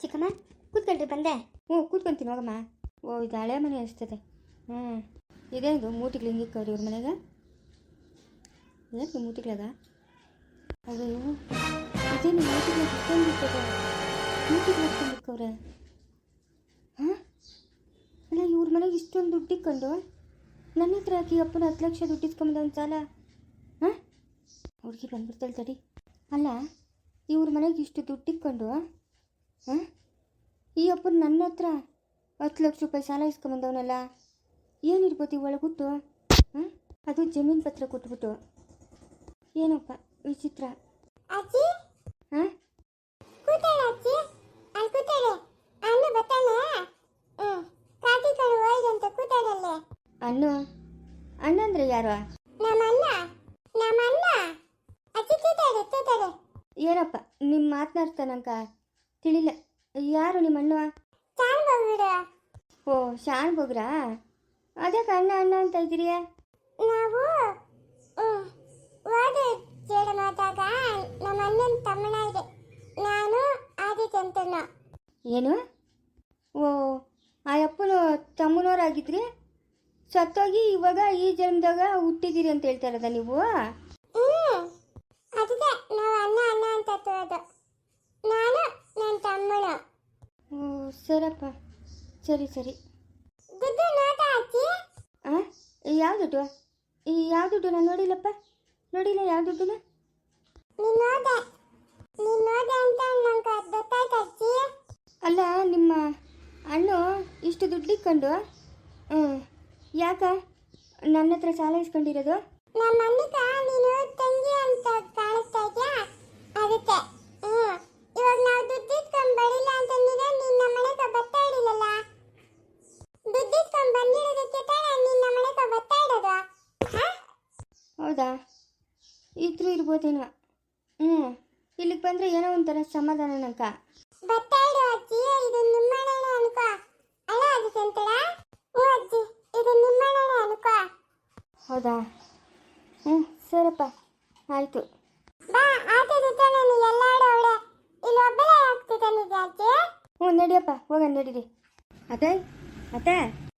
ಚಿಕ್ಕಮ್ಮ, ಕೂತ್ಕೊಳ್ರಿ, ಬಂದೆ. ಹ್ಞೂ ಕೂತ್ಕೊಂತೀನಿ, ಹೋಗಮ್ಮ. ಓ ಇದು ಹಳೆ ಮನೆ ಅನಿಸ್ತದೆ. ಹ್ಞೂ ಇದೇನು ಹಿಂಗೆ ಹಿಂಗಿಕ್ಕವ್ರಿ ಇವ್ರ ಮನೆಗೆ? ಏನು ಮೂಟಿಗಳಾಗ ಅದು ಇದೇನು ಮೂಟಿಗಳು ಇಟ್ಕೊಂಡಿರ್ತದೆ ಮೂಟಿಗಳು ಇಟ್ಕೊಂಡಿಕ್ಕವ್ರೆ ಹಾಂ? ಅಲ್ಲ, ಇವ್ರ ಮನೆಗೆ ಇಷ್ಟೊಂದು ದುಡ್ಡು ಇಕ್ಕೊಂಡು ನನ್ನ ಹತ್ರ ಹಾಕಿ ಅಪ್ಪನ ಹತ್ತು ಲಕ್ಷ ದುಡ್ಡು ಇಸ್ಕೊಂಬಂದ ಒಂದು ಸಾಲ? ಹಾಂ? ಹುಡುಗಿ ಬಂದ್ಬಿಡ್ತಾಳೆ ತಡಿ. ಅಲ್ಲ, ಇವ್ರ ಮನೆಗೆ ಇಷ್ಟು ದುಡ್ಡು ಇಕ್ಕೊಂಡು ಹಾಂ? ಈ ಅಪ್ಪನ ನನ್ನ ಹತ್ರ ಹತ್ತು ಲಕ್ಷ ರೂಪಾಯಿ ಸಾಲ ಇಸ್ಕೊಂಬಂದವನಲ್ಲ? ಏನಿರ್ಬೋದು ಒಳಗುಟ್ಟು ಹಾಂ? ಅದು ಜಮೀನು ಪತ್ರ ಕೊಟ್ಬಿಟ್ಟು. ಏನಪ್ಪ ವಿಚಿತ್ರ? ಹಾಂ? ಅಣ್ಣ ಅಣ್ಣು ಅಂದ್ರೆ ಯಾರು? ನಮ್ಮ ಅಣ್ಣ ನಮ್ಮ ಅಣ್ಣ ಅಜ್ಜಿ ಕೂತಾಳೆ ಕೂತಾಳೆ. ಏನಪ್ಪ ನಿಮ್ಮ ಮಾತನಾಡ್ತಾ ನಂಗೆ ತಿಳಿಲ್ಲ. ಯಾರು ನಿಮ್ಮ ಅಣ್ಣ ಓ ಶಾನ್ ಬೊಗ್ರಾ ಅದಕ್ಕೆ ಅಣ್ಣ ಅಣ್ಣ ಅಂತ ಇದ್ದೀರಿ ನಾವು ಜೇಡ ಮಾತಾಗ ನಮ್ಮ ಅಣ್ಣನ ತಮ್ಮನ ಇದೆ ನಾನು ಏನು? ಓ ಆ ಅಪ್ಪನು ತಮ್ಮನವರಾಗಿದ್ರಿ? ಸತ್ತೋಗಿ ಇವಾಗ ಈ ಜನ್ಮದಾಗ ಹುಟ್ಟಿದ್ದೀರಿ ಅಂತ ಹೇಳ್ತಾ ಇರೋದ ನೀವು ಹ್ಮ್ ಅದಕ್ಕೆ ನಾವು ಅಣ್ಣ ಅಣ್ಣ ಅಂತ ತೋದು ನಾನು ನನ್ನ ತಮ್ಮನು ಓ ಸರಪ್ಪ ಸರಿ ಸರಿ. ಯಾವ ದುಡ್ಡು? ಈ ಯಾವ ದುಡ್ಡು ನಾನು ನೋಡಿಲ್ಲಪ್ಪ? ನೋಡಿಲ್ಲ ಯಾವ ದುಡ್ಡುನ? ಅಲ್ಲ ನಿಮ್ಮ ಅಣ್ಣು ಇಷ್ಟು ದುಡ್ಡು ಇಕ್ಕೊಂಡು ಹ್ಞೂ ಯಾಕ ನನ್ನ ಹತ್ರ ಸಾಲ ಇಸ್ಕೊಂಡಿರೋದು? ನಮ್ಮ ಅಣ್ಣಗ ನೀನು ತಂಗಿ ಅಂತ ಕಾಣಿಸ್ತಾ ಇದೆಯಾ ಅದಕ್ಕೆ ಹ್ಮ್ ಇವಾಗ ನಾವು ದುಡ್ಡು ಇಸ್ಕೊಂಡ್ ಬರಿಲ್ಲ ಅಂತಂದಿದ್ರೆ ನೀನ್ ನಮ್ಮ ಮನೆಗೆ ಬರ್ತಾ ಇರಲಿಲ್ಲಲ್ಲ ದುಡ್ಡು ಇಸ್ಕೊಂಡ್ ಬಂದಿರೋದಕ್ಕೆ ತಾನೇ ನೀನ್ ನಮ್ಮ ಮನೆಗೆ ಬರ್ತಾ ಇರೋದು ಹಾ? ಹೌದಾ ಇದ್ರೂ ಇರ್ಬೋದೇನೋ. ಹ್ಞೂ ಇಲ್ಲಿಗೆ ಬಂದರೆ ಏನೋ ಒಂಥರ ಸಮಾಧಾನ ನಂಕ. ಅನ್ಕೋ. ಅದು ಹೌದಾ? ಹ್ಞೂ ಸರಪ್ಪ. ಆಯಿತು. ಹ್ಞೂ ನಡಿಯಪ್ಪ ಹೋಗ ನಡೀರಿ. ಅತ್ತೆ ಅತ್ತೆ.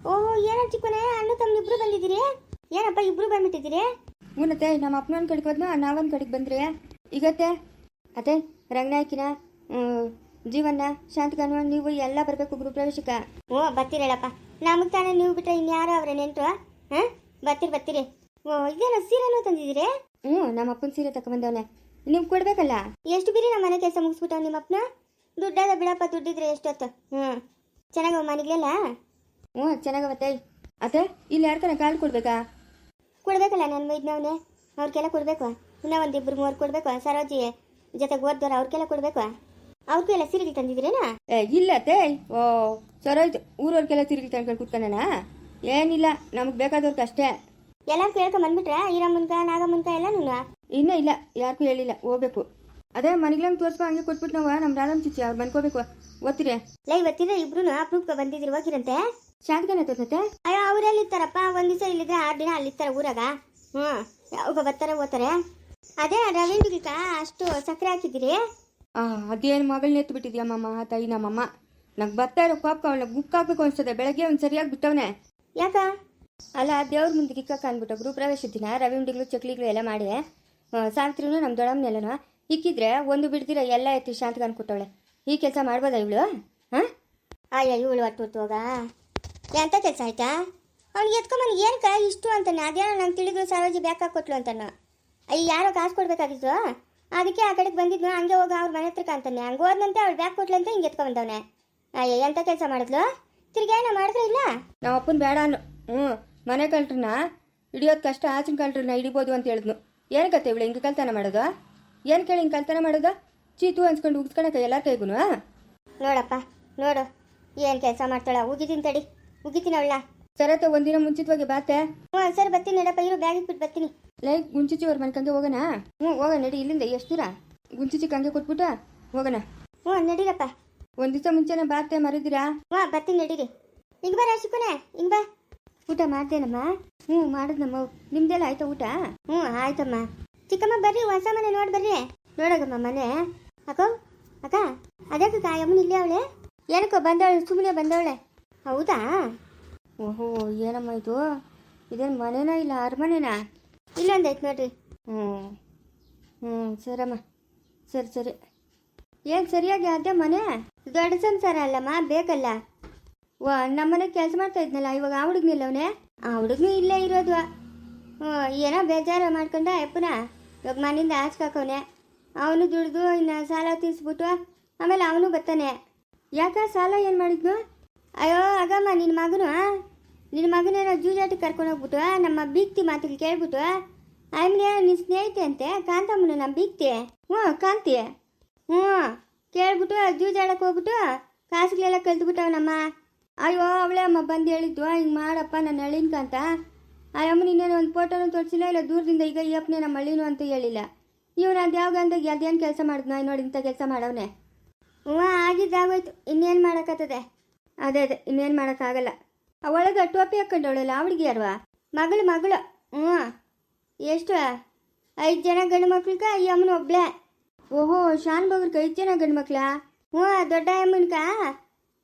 ಓ ಏನೋ ಚಿಕ್ಕನೇ ಅಣ್ಣ ತಮ್ಮ ಇಬ್ರು ಬಂದಿದ್ದೀರಿ. ಏನಪ್ಪ ಇಬ್ರು ಬಂದ್ಬಿಟ್ಟಿದ್ದೀರಿ? ಹ್ಞೂನತ್ತೆ ನಮ್ಮ ಅಪ್ಪನ ಕಡೆಗೆ ಹೋದ್ನ ನಾವೊಂದು ಕಡೆಗೆ ಬಂದ್ರಿ? ಈಗತ್ತೆ? ಅತ್ತೆ ರಂಗನಾಯ್ಕಿನ ಜೀವನ ಶಾಂತಿಕನ ನೀವು ಎಲ್ಲ ಬರಬೇಕು ಗುರು ಪ್ರವೇಶಕ್ಕೆ. ಓ ಹೇಳಪ್ಪ ನಮಗೆ ತಾನೇ ನೀವು ಬಿಟ್ಟರೆ ಇನ್ಯಾರು ಅವ್ರ ನೆಂಟು ಹಾಂ? ಬರ್ತೀರಿ ಬರ್ತೀರಿ. ಓ ಇದೇನ ಸೀರೆನೂ ತಂದಿದ್ದೀರಿ? ಹ್ಞೂ ನಮ್ಮ ಅಪ್ಪನ ಸೀರೆ ತಗೊಂಬಂದವನೆ ನೀವು ಕೊಡ್ಬೇಕಲ್ಲ? ಎಷ್ಟು ಬಿರಿ ನಮ್ಮ ಮನೆ ಕೆಲಸ ಮುಗಿಸ್ಬಿಟ್ಟವ್ ನಿಮ್ಮ ಅಪ್ಪನ? ದುಡ್ಡಾದ ಬಿಡಪ್ಪ ದುಡ್ಡಿದ್ರೆ ಎಷ್ಟೊತ್ತು? ಹ್ಞೂ. ಚೆನ್ನಾಗವ ಮನೆಗೆಲ್ಲ ಹ್ಞೂ ಚೆನ್ನಾಗವತ್ತೆ ಅದೇ ಇಲ್ಲಿ ಯಾರ್ಕನ ಕಾಲು ಕೊಡ್ಬೇಕಾ? ಕೊಡ್ಬೇಕಲ್ಲ ನನ್ನ ಮೈದ್ನವನೇ? ಅವ್ರಿಗೆಲ್ಲ ಕೊಡಬೇಕು. ಇನ್ನೂ ಒಂದಿಬ್ರು ಮೂರು ಕೊಡಬೇಕು. ಸರೋಜಿ ಜೊತೆಗೆ ಓದ್ದವ್ರು ಅವ್ರಿಗೆಲ್ಲ ಕೊಡಬೇಕು. ಅವ್ರಿಗೂ ಎಲ್ಲ ಸಿರಿಗಿ ತಂದಿದ್ರೇನಾ ಏ ಇಲ್ಲ ತೇ. ಓ ಸರೋಜ್ ಊರವ್ರಿಗೆಲ್ಲ ತಿರುಗಿ ತಂದ್ಕೊಂಡು ಕುತ್ಕೊಂಡಣ ಏನಿಲ್ಲ ನಮಗೆ ಬೇಕಾದವ್ರಿಗೆ ಅಷ್ಟೇ. ಎಲ್ಲ ಕೇಳ್ಕ ಬಂದ್ಬಿಟ್ರೆ? ಈರಮ್ಮನ್ಕ ನಾಗಮ್ಮನ್ಕ ಎಲ್ಲ ನೀನು ಇನ್ನೂ ಇಲ್ಲ ಯಾರಿಗೂ ಹೇಳಿಲ್ಲ ಹೋಗ್ಬೇಕು. ಅದೇ ಮನೆಗ್ಲಂಗ್ ತೋರಿಸ್ಕೊ ಹಂಗೆ ಕೊಟ್ಬಿಟ್ಟು ನಾವು ನಮ್ಮ ರಾಧಮ್ ಚಿಚ್ಚಿ ಅವ್ರು ಬಂದ್ಕೋಬೇಕು. ಓದ್ತೀರಿ? ಲೈ ಇವತ್ತಿದ್ರೆ ಇಬ್ರು ಅಪ್ರೂಪ ಬಂದಿದ್ರು ಹೋಗಿರಂತೆ? ಶಾಂತಕನ ತೋತತೆ ಅಯ್ಯೋ ಅವ್ರೆಲ್ಲಿ ಇರ್ತಾರಪ್ಪ ಒಂದ್ ದಿವಸ ಇಲ್ಲಿದ್ರೆ ಆರು ದಿನ ಅಲ್ಲಿರ್ತಾರೆ ಊರಾಗ. ಹ್ಞೂ ಯಾವಾಗ ಬರ್ತಾರೆ ಓದ್ತಾರೆ? ಅದೇ ರವೀಂದ್ರಿಕ ಅಷ್ಟು ಸಕ್ಕರೆ ಹಾಕಿದ್ದೀರಿ? ಆ ಅದೇನು ಮಗಳನ್ನ ಎತ್ತು ಬಿಟ್ಟಿದ್ಯಾ ಮಾಮ ತಾಯಿ ನಮ್ಮಮ್ಮ ನಂಗೆ ಬರ್ತಾ ಇರೋ ಕೋಪಕ್ಕೆ ಅವಳ ಗುಕ್ಕಾಕ್ಬೇಕು ಅನ್ಸ್ತದೆ. ಬೆಳಗ್ಗೆ ಒಂದು ಸರಿಯಾಗಿ ಬಿಟ್ಟವನೆ ಯಾಕ? ಅಲ್ಲ ದೇವ್ರ ಮುಂದೆ ಗಿಕ್ಕಕ್ಕ ಅಂದ್ಬಿಟ್ಟು ಗೃಹ ಪ್ರವೇಶ ದಿನ ರವಿ ಉಂಡಿಗಳು ಚಕ್ಲಿಗಳು ಎಲ್ಲ ಮಾಡಿ ಸಾವಿತ್ರಿನೂ ನಮ್ಮ ದೊಡ್ಡಮ್ಮನೆಲ್ಲನೂ ಇಕ್ಕಿದ್ರೆ ಒಂದು ಬಿಡ್ದಿರ ಎಲ್ಲ ಎತ್ತಿ ಶಾಂತಗೆ ಅನ್ಕೊಟ್ಟವಳೆ. ಈ ಕೆಲಸ ಮಾಡ್ಬೋದಾ ಇವಳು? ಹಾಂ? ಅಯ್ಯ ಇವಳು ಒಟ್ಟು ಹೋಗ ಎಂಥ ಕೆಲಸ ಆಯ್ತಾ? ಅವ್ನಿಗೆ ಎತ್ಕೊಂಬನ್ ಏನಕ್ಕ ಇಷ್ಟು ಅಂತಾನೆ. ಅದೇನೋ ನಂಗೆ ತಿಳಿದ್ರು ಸರೋಜಿ ಬ್ಯಾಕ್ ಹಾಕೊಟ್ಲು ಅಂತಾನ. ಅಯ್ಯ ಯಾರೋ ಕಾಸು ಕೊಡ್ಬೇಕಾಗಿತ್ತು? ಅದಕ್ಕೆ ಆ ಕಡೆಗೆ ಬಂದಿದ್ನು. ಹಂಗೆ ಹೋಗಿ ಅವ್ರ ಮನೆ ಹತ್ರಕ್ಕೆ ಅಂತಾನೆ. ಹಂಗೆ ಹೋದಂತೆ ಅವ್ಳು ಬ್ಯಾಕ್ ಕೊಟ್ಲು ಅಂತ ಹಿಂಗೆ ಎತ್ಕೊಂಬಂದವನೆ. ಅಯ್ಯ ಎಂಥ ಕೆಲಸ ಮಾಡಿದ್ಲು? ತಿರ್ಗಿ ಏನೋ ಮಾಡಿದ್ರೆ ಇಲ್ಲ? ನಮ್ಮ ಅಪ್ಪನ ಬೇಡ ಅನ್ನು. ಹ್ಞೂ ಮನೆ ಕಂಟ್ರನ್ನ ಹಿಡಿಯೋದು ಕಷ್ಟ ಆಚಿನ ಕಂಟ್ರನ್ನ ಹಿಡಿಬೋದು ಅಂತ ಹೇಳಿದ್ನು. ಏನು ಕತ್ತೆ ಇವಳು? ಹಿಂಗೆ ಕಲ್ತನ ಮಾಡೋದು? ಏನು ಕೇಳಿ ಹಿಂಗೆ ಕಲ್ತನ ಮಾಡೋದು? ಚೀತು ಅನ್ಸ್ಕೊಂಡು ಉಗ್ಸ್ಕೊಳಕ್ಕೆ ಎಲ್ಲ ಕೈಗೂ ನೋಡಪ್ಪ ನೋಡು. ಏನು ಕೆಲಸ ಮಾಡ್ತಾಳ? ಹೋಗಿದ್ದೀನಿ ತಡಿ. ಉಗಿತೀನಿ ಅವಳ. ಸರತ್ತೆ ಒಂದಿನ ಮುಂಚಿತವಾಗಿ ಬಾತೆ. ಹ್ಞೂ ಸರಿ ಬರ್ತೀನಿ ನಡಪ್ಪ ಇರು ಬ್ಯಾಗ್ ಇಟ್ಬಿಟ್ಟು ಬರ್ತೀನಿ. ಲೈ ಗುಂಚಿಚಿ ಅವ್ರ ಮನೆ ಕಂಗೆ ಹೋಗೋಣ? ಹ್ಞೂ ಹೋಗೋಣ ನಡಿ ಇಲ್ಲಿಂದ ಎಷ್ಟು ದೂರ? ಗುಂಚಿಚಿ ಕಂಗೆ ಕೊಟ್ಬಿಟ್ಟ ಹೋಗೋಣ. ಹ್ಞೂ ನಡೀರಪ್ಪ. ಒಂದು ದಿವಸ ಮುಂಚೆನೆ ಬಾತೆ ಮರಿದಿರಾ ಹ್ಞೂ ಬರ್ತೀನಿ ನಡೀರಿ. ಹಿಂಗೆ ಬಾ ಶಿಕೋನೆ ಹಿಂಗೆ ಬಾ. ಊಟ ಮಾಡ್ದೇನಮ್ಮ ಹ್ಞೂ ಮಾಡಿದ್ನಮ್ಮ. ನಿಮ್ದೆಲ್ಲ ಆಯ್ತಾ ಊಟ? ಹ್ಞೂ ಆಯ್ತಮ್ಮ. ಚಿಕ್ಕಮ್ಮ ಬರ್ರಿ ಹೊಸ ಮನೆ ನೋಡಿ ಬರ್ರಿ. ನೋಡಗಮ್ಮ ಮನೆ. ಅಕ್ಕೋ ಅಕ್ಕ ಅದಕ್ಕೆ ಅಮ್ಮನ ಇಲ್ಲೇ ಅವಳೆ? ಏನಕ್ಕೋ ಬಂದವಳೆ ಸುಮ್ಮನೆ ಬಂದವಳೆ. ಹೌದಾ? ಓಹೋ ಏನಮ್ಮ ಇದು? ಇದೇನು ಮನೇನಾ ಇಲ್ಲ ಅರಮನೆನಾ? ಇಲ್ಲೊಂದೈತೆ ನೋಡ್ರಿ. ಹ್ಞೂ ಹ್ಞೂ ಸರಮ್ಮ. ಸರಿ ಸರಿ. ಏನು ಸರಿಯಾಗಿ ಅದೇ ಮನೆ? ದೊಡ್ಡ ಸಂಸಾರ ಅಲ್ಲಮ್ಮ ಬೇಕಲ್ಲ? ವಾ ನಮ್ಮನೆ ಕೆಲಸ ಮಾಡ್ತಾ ಇದ್ನಲ್ಲ ಇವಾಗ ಆ ಹುಡುಗನಿಲ್ಲ ಅವನೇ? ಆ ಹುಡುಗನು ಇಲ್ಲೇ ಇರೋದು. ಹ್ಞೂ ಏನೋ ಬೇಜಾರು ಮಾಡ್ಕೊಂಡ ಅಪ್ಪನ? ಇವಾಗ ಮನೆಯಿಂದ ಹಾಸ್ಕಾಕವನೆ ಅವನು ದುಡಿದು ಇನ್ನು ಸಾಲ ತೀರಿಸ್ಬಿಟ್ಟು ಆಮೇಲೆ ಅವನು ಬರ್ತಾನೆ. ಯಾಕ ಸಾಲ ಏನು ಮಾಡಿದ್ನು? ಅಯ್ಯೋ ಆಗಮ್ಮ ನಿನ್ನ ಮಗನು ನಿನ್ನ ಮಗನೇನೋ ಜೂಜಾಟಿ ಕರ್ಕೊಂಡು ಹೋಗ್ಬಿಟ್ಟು ನಮ್ಮ ಬೀಗ್ತಿ ಮಾತಿಗೆ ಕೇಳ್ಬಿಟ್ಟು ಆಮೇಲೆ ನಿನ್ನ ಸ್ನೇಹಿತೆ ಅಂತೆ? ಕಾಂತಮ್ಮನ ನಮ್ಮ ಬೀಗ್ತಿ? ಹ್ಞೂ, ಕಾಂತಿ. ಹ್ಞೂ, ಕೇಳ್ಬಿಟ್ಟು, ಜೂಜಾಡಕ್ಕೆ ಹೋಗ್ಬಿಟ್ಟು, ಕಾಸುಗಳೆಲ್ಲ ಕಲ್ತ್ಬಿಟ್ಟವನಮ್ಮ ಅಯ್ಯೋ, ಅವಳೇ ಅಮ್ಮ ಬಂದು ಹೇಳಿದ್ದು ಹಿಂಗೆ ಮಾಡಪ್ಪ, ನನ್ನ ಹಳ್ಳಿನ್ಕ ಅಂತ ಆ ಅಮ್ಮ ಇನ್ನೇನು ಒಂದು ಫೋಟೋನು ತೋರಿಸಿಲ್ಲ, ಇಲ್ಲ ದೂರದಿಂದ ಈಗ ಈ ಅಪ್ಪನೇ ನಮ್ಮ ಹಳ್ಳಿನೂ ಅಂತ ಹೇಳಿಲ್ಲ. ಇವ್ರು ಅದು ಯಾವ ಗಂದಾಗ ಅದೇನು ಕೆಲಸ ಮಾಡಿದ್ನ ನೋಡಿ, ಇಂಥ ಕೆಲಸ ಮಾಡವನೆ. ಹ್ಞೂ, ಆಗಿದ್ದಾಗೋಯ್ತು, ಇನ್ನೇನು ಮಾಡೋಕ್ಕತ್ತದೆ ಅದೇ ಅದೇ, ಇನ್ನೇನು ಮಾಡೋಕ್ಕಾಗಲ್ಲ. ಅವಳಗ ಟೋಪಿ ಹಾಕೊಂಡವಳಲ್ಲ ಅವಳಿಗೆ ಯಾರವಾ? ಮಗಳು ಮಗಳು. ಹ್ಞೂ. ಎಷ್ಟು? ಐದು ಜನ ಗಂಡು ಮಕ್ಳಿಗೆ ಈ ಅಮ್ಮನ ಒಬ್ಳೆ. ಓಹೋ, ಶಾನ್ ಬಗ್ರಿಗೆ ಐದು ಜನ ಗಂಡು ಮಕ್ಳ? ಹ್ಞೂ, ದೊಡ್ಡ ಅಮ್ಮನ್ಕ?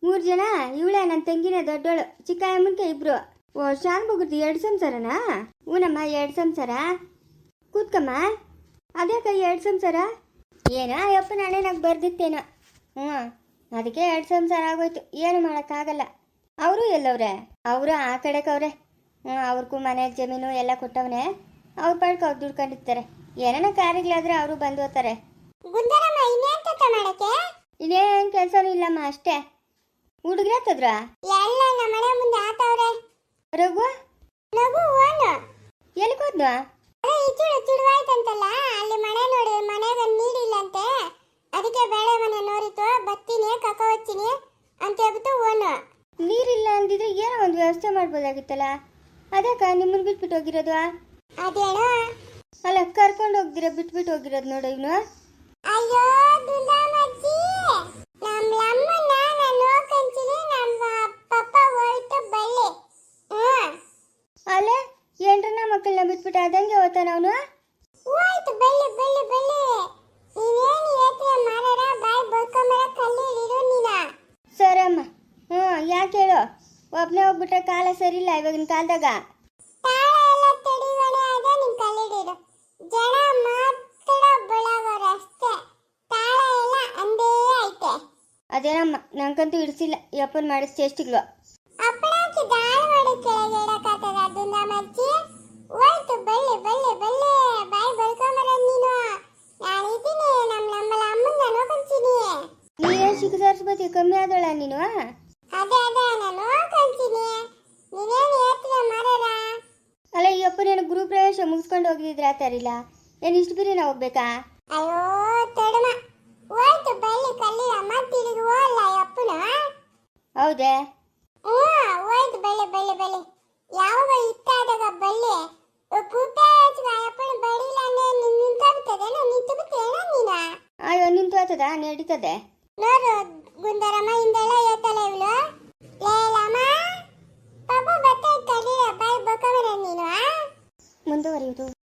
ಮೂರು ಜನ? ಇವಳೆ ನನ್ನ ತಂಗಿನೇ ದೊಡ್ಡವಳು. ಚಿಕ್ಕ ಅಮ್ಮನ್ಕ ಇಬ್ರು. ಓ, ಶಾನ್ ಬಗ್ರದ್ದು ಎರಡು ಸಂಸಾರನಾ? ಹ್ಞೂನಮ್ಮ ಎರಡು ಸಂಸಾರ. ಕೂತ್ಕಮ್ಮ. ಅದೇ ಕೈ ಎರಡು ಸಂಸಾರ? ಏನೋ, ಅಯ್ಯಪ್ಪ, ನಾಳೆ ನಂಗೆ ಬರ್ದಿತ್ತೇನೋ. ಹ್ಞೂ. ಅದಕ್ಕೆ ಎರಡು ಸಂಸಾರ ಆಗೋಯ್ತು. ಏನು ಮಾಡೋಕ್ಕಾಗಲ್ಲ. ಅವರು ಎಲ್ಲವ್ರೆ? ಅವರು ಆ ಕಡೆಕವ್ರೆ ಅವ್ರಿಗೂ ಮನೆ ಜಮೀನು ಎಲ್ಲ ಕೊಟ್ಟವನೆ. ಅವ್ರ ಪಾಡ್ಕ ಅವ್ರು ದುಡ್ಕೊಂಡಿರ್ತಾರೆ. ಏನೇನೋ ಕಾರ್ಯಗಳಾದ್ರೆ ಅವರು ಬಂದು ಹೋಗ್ತಾರೆ ಇನ್ನೇನ್ ಕೆಲಸನೂ ಇಲ್ಲಮ್ಮ ಅಷ್ಟೇ. ಮನೆ ಮುಂದೆ ಆತವ್ರೆ. ರಘು? ಇಚುಡು ಅಲ್ಲಿ ಮನೆ ನೋಡಿ ಮನೆಗೆ ನೀರಿಲ್ಲಂತೆ. ಅದಕ್ಕೆ ಬೇಳೆ ಮನೆ ನೋಡಿತು ಬತ್ತೀನಿ ಕಕ ಹೊಚ್ತೀನಿ ಅಂತ ಹೇಳ್ಬಿಟ್ಟು ಓನು ನೀರಿಲ್ಲ ಅಂದಿದ್ರೆ ಏನೋ ಒಂದು ವ್ಯವಸ್ಥೆ ಮಾಡ್ಬೋದಾಗಿತ್ತಲ್ಲ? ಅದಕ್ಕ ನಿಮ್ಮನ್ನ ಬಿಟ್ಬಿಟ್ಟು ಹೋಗಿರೋದು ಅದೇಳ ಅಲ್ಲ ಕರ್ಕೊಂಡು ಹೋಗ್ದಿರ ಬಿಟ್ಬಿಟ್ಟು ಹೋಗಿರೋದು ನೋಡು ಇವನು. ಅಯ್ಯೋ ದುಂಡಾಮಜ್ಜಿ ನಮ್ಮ ನಾನು ನಮ್ಮ ಪಪ್ಪ ಹೋಯ್ತು ಬಳ್ಳಿ. ಅಲ್ಲೇ ಎಂಟ್ರನ್ನ ಮಕ್ಕಳನ್ನ ಬಿಟ್ಬಿಟ್ಟು ಅದಂಗೆ ಹೋತಾನ ಅವನು ಹೋಯ್ತು ಬಳ್ಳಿ ಬಳ್ಳಿ ಬಳ್ಳಿ ನೀನೇನು ಯೋಚನೆ ಮಾಡಾರ ಬಾಯ್ ಬಳ್ಕೊಂಬರ ಕಲ್ಲಿಡಿರು ನೀನ ಸರಮ್ಮ ಹ್ಞೂ ಯಾಕೆ ಹೇಳು ಒಬ್ಬನೇ ಹೋಗ್ಬಿಟ್ರೆ ಕಾಲ ಸರಿಯಿಲ್ಲ ಇವಾಗಿನ ಕಾಲದಾಗ? ಜನ ಮಾತ್ರ ಬಳಗೋರ ಅಷ್ಟೇ. ತಾಳ ಎಲ್ಲ ಅಂದೇ ಐತೆ. ಅದೇನಮ್ಮ ನಂಗಂತೂ ಇಡಿಸಿಲ್ಲ ಮಾಡಿಸ್ ಚೇಷ್ಟಿಗಳು ಅಪ್ಪಣಕ್ಕೆ ದಾಳ ಮಾಡಿ ಕೆಳಗೆ ಇಡಕ್ಕಾಗ್ತದ ದುಂಡಾಮಜ್ಜಿ ಹೋಯ್ತು ಬಳ್ಳಿ ಬಳ್ಳಿ ಬಳ್ಳಿ ಬಾಯ್ ಬಳ್ಕೊಂಬರ ನೀನು ನಾನು ಇದ್ದೀನಿ ನಮ್ಮ ನಮ್ಮಲ ಅಮ್ಮನ್ನ ನೋಡ್ಕೊಂತೀನಿ ನೀನೇ ಸಿಕ್ಕ ಸರಸ್ವತಿ ಕಮ್ಮಿ ಆದಳ ನೀನು ಅದೇ ಅದೇ ನಾನು ನೋಡ್ಕೊಂತೀನಿ ನೀನೇನು ಯೋಚನೆ ಮಾಡಾರ ಅಲ್ಲ ಗುರು ಪ್ರವೇಶ ಮುಗಿಸ್ಕೊಂಡು ಹೋಗಿದ್ರೆ ಆತರಿಲ್ಲ ಏನು ಇಷ್ಟು ಬಿರಿನ ಹೋಗ್ಬೇಕಾ? ಅಯ್ಯೋ ತಡಮ ಹೋಯ್ತು ಬಳ್ಳಿ ಕಲ್ಲಿರ ಮತ್ತಿಳಿದು ಹೋಗಲ್ಲ ಅಪ್ಪನ? ಹೌದೇ? ಹ್ಞೂ ಹೋಯ್ತು ಬಳ್ಳಿ ಬಳ್ಳಿ ಬಳ್ಳಿ ಯಾವಾಗ ಇತ್ತಾದಾಗ ಬಳ್ಳಿ ಅಯ್ಯೋ ನಿಂತು ಆತದ ನಡೀತದೆ ನೋಡು ಗುಂದರಮ್ಮ ಹಿಂದೆಲ್ಲ ಏತಲ್ಲ ಇವಳು. ಲೇಲಮ್ಮ ಪಾಪ ಬತ್ತೆ ಕಲಿಯ ಬಾಯ್ ಬಕ್ಕವನ ನೀನು? ಮುಂದುವರಿಯುವುದು.